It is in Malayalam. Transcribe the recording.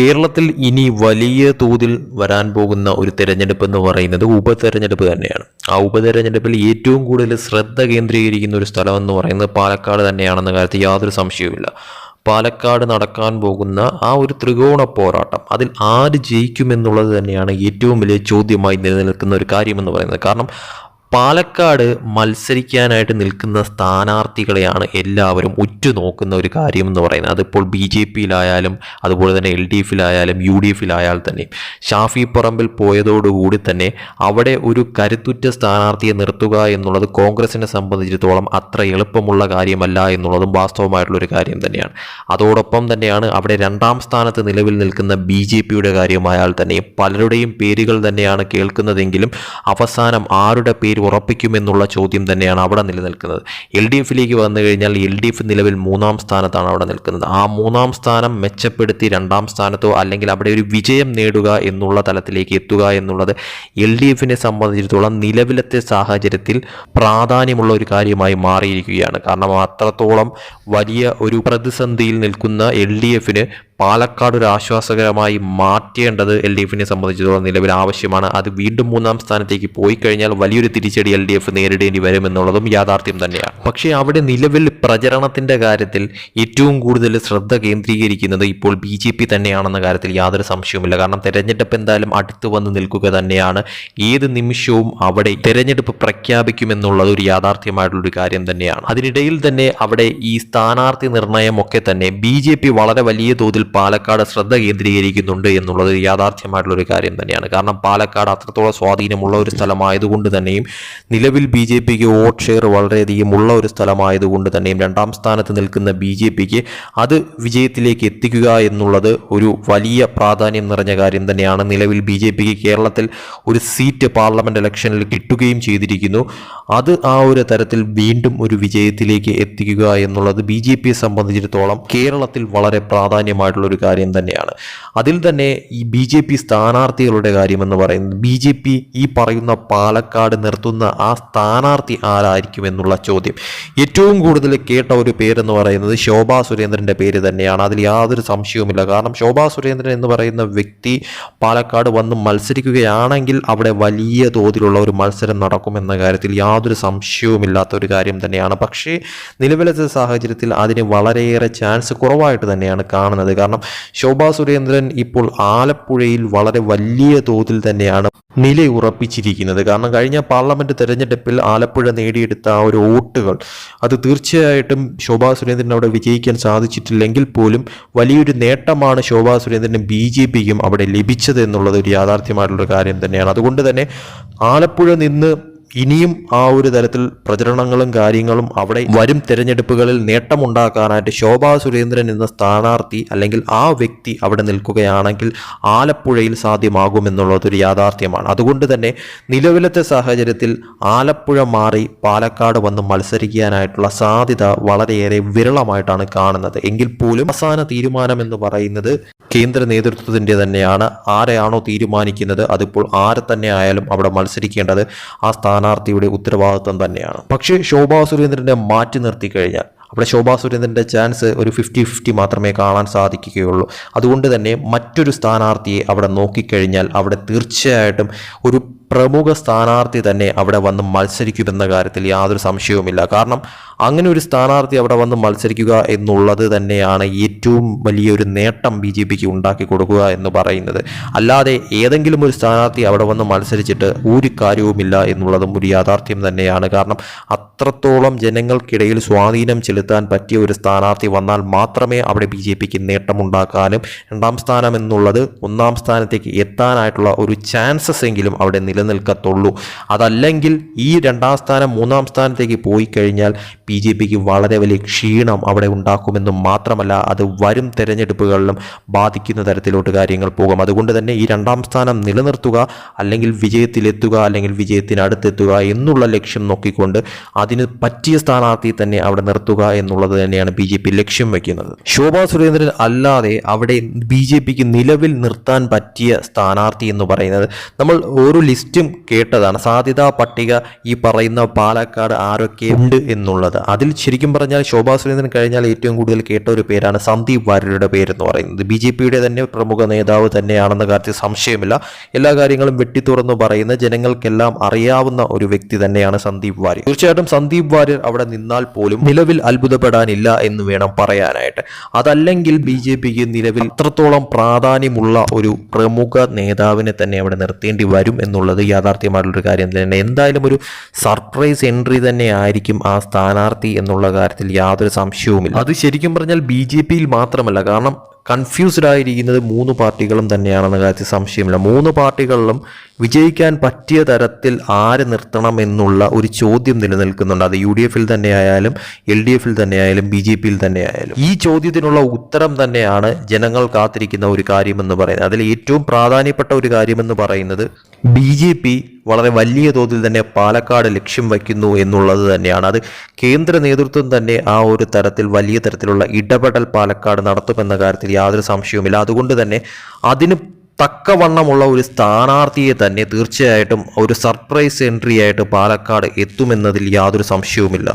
കേരളത്തിൽ ഇനി വലിയ തോതിൽ വരാൻ പോകുന്ന ഒരു തെരഞ്ഞെടുപ്പ് എന്ന് പറയുന്നത് ഉപതെരഞ്ഞെടുപ്പ് തന്നെയാണ്. ആ ഉപതെരഞ്ഞെടുപ്പിൽ ഏറ്റവും കൂടുതൽ ശ്രദ്ധ കേന്ദ്രീകരിക്കുന്ന ഒരു സ്ഥലം എന്ന് പറയുന്നത് പാലക്കാട് തന്നെയാണെന്ന കാര്യത്തിൽ യാതൊരു സംശയവുമില്ല. പാലക്കാട് നടക്കാൻ പോകുന്ന ആ ഒരു ത്രികോണ പോരാട്ടം അതിൽ ആര് ജയിക്കുമെന്നുള്ളത് തന്നെയാണ് ഏറ്റവും വലിയ ചോദ്യമായി നിലനിൽക്കുന്ന ഒരു കാര്യമെന്ന് പറയുന്നത്. കാരണം പാലക്കാട് മത്സരിക്കാനായിട്ട് നിൽക്കുന്ന സ്ഥാനാർത്ഥികളെയാണ് എല്ലാവരും ഉറ്റുനോക്കുന്ന ഒരു കാര്യം എന്ന് പറയുന്നത്. അതിപ്പോൾ ബി ജെ പിയിലായാലും അതുപോലെ തന്നെ എൽ ഡി എഫിലായാലും യു ഡി എഫിലായാൽ തന്നെ. ഷാഫി പറമ്പിൽ പോയതോടുകൂടി തന്നെ അവിടെ ഒരു കരുത്തുറ്റ സ്ഥാനാർത്ഥിയെ നിർത്തുക എന്നുള്ളത് കോൺഗ്രസിനെ സംബന്ധിച്ചിടത്തോളം അത്ര എളുപ്പമുള്ള കാര്യമല്ല എന്നുള്ളതും വാസ്തവമായിട്ടുള്ളൊരു കാര്യം തന്നെയാണ്. അതോടൊപ്പം തന്നെയാണ് അവിടെ രണ്ടാം സ്ഥാനത്ത് നിലവിൽ നിൽക്കുന്ന ബി ജെ പിയുടെ കാര്യമായാൽ തന്നെയും പലരുടെയും പേരുകൾ തന്നെയാണ് കേൾക്കുന്നതെങ്കിലും അവസാനം ആരുടെ പേര് ഉറപ്പിക്കുമെന്നുള്ള ചോദ്യം തന്നെയാണ് അവിടെ നിലനിൽക്കുന്നത്. എൽ ഡി എഫിലേക്ക് വന്നു കഴിഞ്ഞാൽ എൽ ഡി എഫ് നിലവിൽ മൂന്നാം സ്ഥാനത്താണ് അവിടെ നിൽക്കുന്നത്. ആ മൂന്നാം സ്ഥാനം മെച്ചപ്പെടുത്തി രണ്ടാം സ്ഥാനത്തോ അല്ലെങ്കിൽ അവിടെ ഒരു വിജയം നേടുക എന്നുള്ള തലത്തിലേക്ക് എത്തുക എന്നുള്ളത് എൽ ഡി എഫിനെ സംബന്ധിച്ചിടത്തോളം നിലവിലത്തെ സാഹചര്യത്തിൽ പ്രാധാന്യമുള്ള ഒരു കാര്യമായി മാറിയിരിക്കുകയാണ്. കാരണം അത്രത്തോളം വലിയ ഒരു പ്രതിസന്ധിയിൽ നിൽക്കുന്ന എൽ ഡി എഫിന് പാലക്കാട് ഒരു ആശ്വാസകരമായി മാറ്റേണ്ടത് എൽ ഡി എഫിനെ സംബന്ധിച്ചിടത്തോളം നിലവിൽ ആവശ്യമാണ്. അത് വീണ്ടും മൂന്നാം സ്ഥാനത്തേക്ക് പോയി കഴിഞ്ഞാൽ വലിയൊരു തിരിച്ചടി എൽ ഡി എഫ് നേരിടേണ്ടി വരുമെന്നുള്ളതും യാഥാർത്ഥ്യം തന്നെയാണ്. പക്ഷേ അവിടെ നിലവിൽ പ്രചരണത്തിന്റെ കാര്യത്തിൽ ഏറ്റവും കൂടുതൽ ശ്രദ്ധ കേന്ദ്രീകരിക്കുന്നത് ഇപ്പോൾ ബി ജെ പി തന്നെയാണെന്ന കാര്യത്തിൽ യാതൊരു സംശയവുമില്ല. കാരണം തെരഞ്ഞെടുപ്പ് എന്തായാലും അടുത്തു വന്ന് നിൽക്കുക തന്നെയാണ്. ഏത് നിമിഷവും അവിടെ തെരഞ്ഞെടുപ്പ് പ്രഖ്യാപിക്കുമെന്നുള്ളത് ഒരു യാഥാർത്ഥ്യമായിട്ടുള്ളൊരു കാര്യം തന്നെയാണ്. അതിനിടയിൽ തന്നെ അവിടെ ഈ സ്ഥാനാർത്ഥി നിർണയമൊക്കെ തന്നെ ബി വളരെ വലിയ തോതിൽ പാലക്കാട് ശ്രദ്ധ കേന്ദ്രീകരിക്കുന്നുണ്ട് എന്നുള്ളത് യാഥാർത്ഥ്യമായിട്ടുള്ള ഒരു കാര്യം തന്നെയാണ്. കാരണം പാലക്കാട് അത്രത്തോളം സ്വാധീനമുള്ള ഒരു സ്ഥലമായതുകൊണ്ട് തന്നെയും നിലവിൽ ബി ജെ പിക്ക് വോട്ട് ഷെയർ വളരെയധികം ഉള്ള ഒരു സ്ഥലമായതുകൊണ്ട് തന്നെയും രണ്ടാം സ്ഥാനത്ത് നിൽക്കുന്ന ബി ജെ പിക്ക് അത് വിജയത്തിലേക്ക് എത്തിക്കുക എന്നുള്ളത് ഒരു വലിയ പ്രാധാന്യം നിറഞ്ഞ കാര്യം തന്നെയാണ്. നിലവിൽ ബി ജെ പിക്ക് കേരളത്തിൽ ഒരു സീറ്റ് പാർലമെന്റ് ഇലക്ഷനിൽ കിട്ടുകയും ചെയ്തിരിക്കുന്നു. അത് ആ ഒരു തരത്തിൽ വീണ്ടും ഒരു വിജയത്തിലേക്ക് എത്തിക്കുക എന്നുള്ളത് ബി ജെ പിയെ സംബന്ധിച്ചിടത്തോളം കേരളത്തിൽ വളരെ പ്രാധാന്യമായിട്ടുള്ള ഒരു കാര്യം തന്നെയാണ്. അതിൽ തന്നെ ഈ ബി ജെ പി സ്ഥാനാർത്ഥികളുടെ കാര്യമെന്ന് പറയുന്നത് ബി ജെ പി ഈ പറയുന്ന പാലക്കാട് നിർത്തുന്ന ആ സ്ഥാനാർത്ഥി ആരായിരിക്കും എന്നുള്ള ചോദ്യം. ഏറ്റവും കൂടുതൽ കേട്ട ഒരു പേരെന്ന് പറയുന്നത് ശോഭാ സുരേന്ദ്രന്റെ പേര് തന്നെയാണ്. അതിൽ യാതൊരു സംശയവുമില്ല. കാരണം ശോഭാ സുരേന്ദ്രൻ എന്ന് പറയുന്ന വ്യക്തി പാലക്കാട് വന്ന് മത്സരിക്കുകയാണെങ്കിൽ അവിടെ വലിയ തോതിലുള്ള ഒരു മത്സരം നടക്കുമെന്ന കാര്യത്തിൽ യാതൊരു സംശയവുമില്ലാത്ത ഒരു കാര്യം തന്നെയാണ്. പക്ഷേ നിലവിലത്തെ സാഹചര്യത്തിൽ അതിന് വളരെയേറെ ചാൻസ് കുറവായിട്ട് തന്നെയാണ് കാണുന്നത്. കാരണം ശോഭാ സുരേന്ദ്രൻ ഇപ്പോൾ ആലപ്പുഴയിൽ വളരെ വലിയ തോതിൽ തന്നെയാണ് നിലയുറപ്പിച്ചിരിക്കുന്നത്. കാരണം കഴിഞ്ഞ പാർലമെന്റ് തെരഞ്ഞെടുപ്പിൽ ആലപ്പുഴ നേടിയെടുത്ത ആ ഒരു വോട്ടുകൾ അത് തീർച്ചയായിട്ടും ശോഭാ സുരേന്ദ്രൻ അവിടെ വിജയിക്കാൻ സാധിച്ചിട്ടില്ലെങ്കിൽ പോലും വലിയൊരു നേട്ടമാണ് ശോഭാ സുരേന്ദ്രനും ബി ജെ പിക്കും അവിടെ ലഭിച്ചത് എന്നുള്ളത് ഒരു യാഥാർത്ഥ്യമായിട്ടുള്ള കാര്യം തന്നെയാണ്. അതുകൊണ്ട് തന്നെ ആലപ്പുഴ നിന്ന് ഇനിയും ആ ഒരു തരത്തിൽ പ്രചരണങ്ങളും കാര്യങ്ങളും അവിടെ വരും തെരഞ്ഞെടുപ്പുകളിൽ നേട്ടമുണ്ടാക്കാനായിട്ട് ശോഭാ സുരേന്ദ്രൻ എന്ന സ്ഥാനാർത്ഥി അല്ലെങ്കിൽ ആ വ്യക്തി അവിടെ നിൽക്കുകയാണെങ്കിൽ ആലപ്പുഴയിൽ സാധ്യമാകുമെന്നുള്ളതൊരു യാഥാർത്ഥ്യമാണ്. അതുകൊണ്ട് തന്നെ നിലവിലത്തെ സാഹചര്യത്തിൽ ആലപ്പുഴ മാറി പാലക്കാട് വന്ന് മത്സരിക്കാനായിട്ടുള്ള സാധ്യത വളരെയേറെ വിരളമായിട്ടാണ് കാണുന്നത്. എങ്കിൽ പോലും അവസാന തീരുമാനം എന്ന് പറയുന്നത് കേന്ദ്ര നേതൃത്വത്തിന്റെ തന്നെയാണ്. ആരെയാണോ തീരുമാനിക്കുന്നത് അതിപ്പോൾ ആരെ തന്നെ ആയാലും അവിടെ മത്സരിക്കേണ്ടത് ആ സ്ഥാനാർത്ഥിയുടെ ഉത്തരവാദിത്വം തന്നെയാണ്. പക്ഷേ ശോഭാ സുരേന്ദ്രനെ മാറ്റി നിർത്തി കഴിഞ്ഞാൽ അവിടെ ശോഭാ സുരേന്ദ്രന്റെ ചാൻസ് ഒരു ഫിഫ്റ്റി ഫിഫ്റ്റി മാത്രമേ കാണാൻ സാധിക്കുകയുള്ളൂ. അതുകൊണ്ട് തന്നെ മറ്റൊരു സ്ഥാനാർത്ഥിയെ അവിടെ നോക്കിക്കഴിഞ്ഞാൽ അവിടെ തീർച്ചയായിട്ടും ഒരു പ്രമുഖ സ്ഥാനാർത്ഥി തന്നെ അവിടെ വന്ന് മത്സരിക്കുമെന്ന കാര്യത്തിൽ യാതൊരു സംശയവുമില്ല. കാരണം അങ്ങനെ ഒരു സ്ഥാനാർത്ഥി അവിടെ വന്ന് മത്സരിക്കുക എന്നുള്ളത് തന്നെയാണ് ഏറ്റവും വലിയൊരു നേട്ടം ബി ജെ പിക്ക് ഉണ്ടാക്കി കൊടുക്കുക എന്ന് പറയുന്നത്. അല്ലാതെ ഏതെങ്കിലും ഒരു സ്ഥാനാർത്ഥി അവിടെ വന്ന് മത്സരിച്ചിട്ട് ഒരു കാര്യവുമില്ല എന്നുള്ളതും ഒരു യാഥാർത്ഥ്യം തന്നെയാണ്. കാരണം അത്രത്തോളം ജനങ്ങൾക്കിടയിൽ സ്വാധീനം ചെലുത്താൻ പറ്റിയ ഒരു സ്ഥാനാർത്ഥി വന്നാൽ മാത്രമേ അവിടെ ബി ജെ പിക്ക് നേട്ടമുണ്ടാക്കാനും രണ്ടാം സ്ഥാനം എന്നുള്ളത് ഒന്നാം സ്ഥാനത്തേക്ക് എത്താനായിട്ടുള്ള ഒരു ചാൻസസ് എങ്കിലും അവിടെ നിലനിൽക്കത്തുള്ളൂ. അതല്ലെങ്കിൽ ഈ രണ്ടാം സ്ഥാനം മൂന്നാം സ്ഥാനത്തേക്ക് പോയി കഴിഞ്ഞാൽ ബി ജെ പിക്ക് വളരെ വലിയ ക്ഷീണം അവിടെ ഉണ്ടാക്കുമെന്നും മാത്രമല്ല അത് വരും തെരഞ്ഞെടുപ്പുകളിലും ബാധിക്കുന്ന തരത്തിലോട്ട് കാര്യങ്ങൾ പോകും. അതുകൊണ്ട് തന്നെ ഈ രണ്ടാം സ്ഥാനം നിലനിർത്തുക അല്ലെങ്കിൽ വിജയത്തിലെത്തുക അല്ലെങ്കിൽ വിജയത്തിനടുത്തെത്തുക എന്നുള്ള ലക്ഷ്യം നോക്കിക്കൊണ്ട് അതിന് പറ്റിയ സ്ഥാനാർത്ഥി തന്നെ അവിടെ നിർത്തുക എന്നുള്ളത് തന്നെയാണ് ബി ജെ പി ലക്ഷ്യം വയ്ക്കുന്നത് ശോഭാ സുരേന്ദ്രൻ അല്ലാതെ അവിടെ ബി ജെ പിക്ക് നിലവിൽ നിർത്താൻ പറ്റിയ സ്ഥാനാർത്ഥി എന്ന് പറയുന്നത് നമ്മൾ ഒരു ലിസ്റ്റ് ലിസ്റ്റും കേട്ടതാണ്. സാധ്യതാ പട്ടിക ഈ പറയുന്ന പാലക്കാട് ആരൊക്കെ ഉണ്ട് എന്നുള്ളത്. അതിൽ ശരിക്കും പറഞ്ഞാൽ ശോഭാ സുരേന്ദ്രൻ കഴിഞ്ഞാൽ ഏറ്റവും കൂടുതൽ കേട്ട ഒരു പേരാണ് സന്ദീപ് വാര്യരുടെ പേരെന്ന് പറയുന്നത്. ബി ജെ പിയുടെ തന്നെ പ്രമുഖ നേതാവ് തന്നെയാണെന്ന കാര്യത്തിൽ സംശയമില്ല. എല്ലാ കാര്യങ്ങളും വെട്ടിത്തുറന്ന് പറയുന്ന ജനങ്ങൾക്കെല്ലാം അറിയാവുന്ന ഒരു വ്യക്തി തന്നെയാണ് സന്ദീപ് വാര്യർ. തീർച്ചയായിട്ടും സന്ദീപ് വാര്യർ അവിടെ നിന്നാൽ പോലും നിലവിൽ അത്ഭുതപ്പെടാനില്ല എന്ന് വേണം പറയാനായിട്ട്. അതല്ലെങ്കിൽ ബി ജെ പിക്ക് നിലവിൽ അത്രത്തോളം പ്രാധാന്യമുള്ള ഒരു പ്രമുഖ നേതാവിനെ തന്നെ അവിടെ നിർത്തേണ്ടി വരും എന്നുള്ളത് യാഥാർത്ഥ്യമായിട്ടുള്ളൊരു കാര്യം തന്നെയാണ് എന്തായാലും ഒരു സർപ്രൈസ് എൻട്രി തന്നെ ആയിരിക്കും ആ സ്ഥാനാർത്ഥി എന്നുള്ള കാര്യത്തിൽ യാതൊരു സംശയവുമില്ല. അത് ശരിക്കും പറഞ്ഞാൽ ബി ജെ പിയിൽ മാത്രമല്ല. കാരണം കൺഫ്യൂസ്ഡ് ആയിരിക്കുന്നത് മൂന്ന് പാർട്ടികളും തന്നെയാണെന്ന കാര്യത്തിൽ സംശയമില്ല. മൂന്ന് പാർട്ടികളിലും വിജയിക്കാൻ പറ്റിയ തരത്തിൽ ആരെ നിർത്തണം എന്നുള്ള ഒരു ചോദ്യം നിലനിൽക്കുന്നുണ്ട്. അത് യു ഡി എഫിൽ തന്നെയായാലും എൽ ഡി എഫിൽ തന്നെയായാലും ബി ജെ പിയിൽ തന്നെയായാലും. ഈ ചോദ്യത്തിനുള്ള ഉത്തരം തന്നെയാണ് ജനങ്ങൾ കാത്തിരിക്കുന്ന ഒരു കാര്യമെന്ന് പറയുന്നത്. അതിൽ ഏറ്റവും പ്രാധാന്യപ്പെട്ട ഒരു കാര്യമെന്ന് പറയുന്നത് ബി ജെ പി വളരെ വലിയ തോതിൽ തന്നെ പാലക്കാട് ലക്ഷ്യം വയ്ക്കുന്നു എന്നുള്ളത് തന്നെയാണ്. അത് കേന്ദ്ര നേതൃത്വം തന്നെ ആ ഒരു തരത്തിൽ വലിയ തരത്തിലുള്ള ഇടപെടൽ പാലക്കാട് നടത്തുമെന്ന കാര്യത്തിൽ യാതൊരു സംശയവുമില്ല. അതുകൊണ്ട് തന്നെ അതിന് തക്കവണ്ണമുള്ള ഒരു സ്ഥാനാർത്ഥിയെ തന്നെ തീർച്ചയായിട്ടും ഒരു സർപ്രൈസ് എൻട്രി ആയിട്ട് പാലക്കാട് എത്തുമെന്നതിൽ യാതൊരു സംശയവുമില്ല.